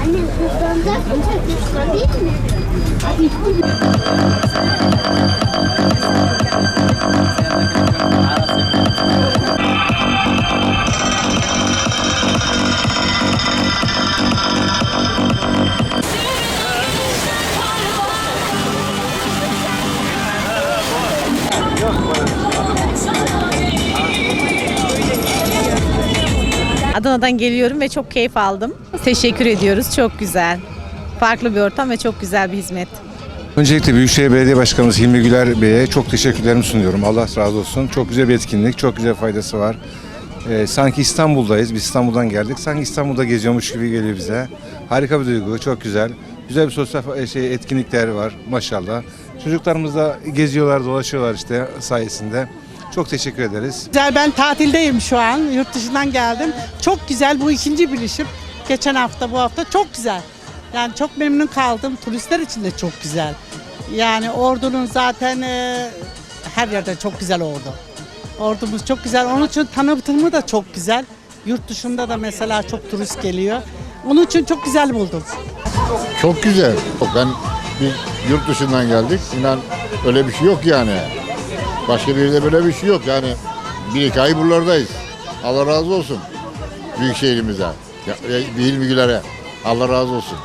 Anne hızlanacak mı? değil mi? Adana'dan geliyorum ve çok keyif aldım. Teşekkür ediyoruz. Çok güzel. Farklı bir ortam ve çok güzel bir hizmet. Öncelikle Büyükşehir Belediye Başkanımız Hilmi Güler Bey'e çok teşekkürlerimi sunuyorum. Allah razı olsun. Çok güzel bir etkinlik, çok güzel faydası var. Ee, sanki İstanbul'dayız, biz İstanbul'dan geldik. Sanki İstanbul'da geziyormuş gibi geliyor bize. Harika bir duygu, çok güzel. Güzel bir sosyal fa- şey, etkinlikler var maşallah. Çocuklarımız da geziyorlar, dolaşıyorlar işte sayesinde. Çok teşekkür ederiz. Güzel ben tatildeyim şu an. Yurt dışından geldim. Çok güzel bu ikinci bilişim. Geçen hafta bu hafta çok güzel. Yani çok memnun kaldım. Turistler için de çok güzel. Yani ordunun zaten e, her yerde çok güzel ordu. Ordumuz çok güzel. Onun için tanıtımı da çok güzel. Yurt dışında da mesela çok turist geliyor. Onun için çok güzel buldum. Çok güzel. Ben bir yurt dışından geldik. İnan öyle bir şey yok yani. Başka bir yerde böyle bir şey yok yani. Bir iki ay buralardayız. Allah razı olsun. Büyük şehrimize. Ya, ya, Hilmi Güler'e. Allah razı olsun.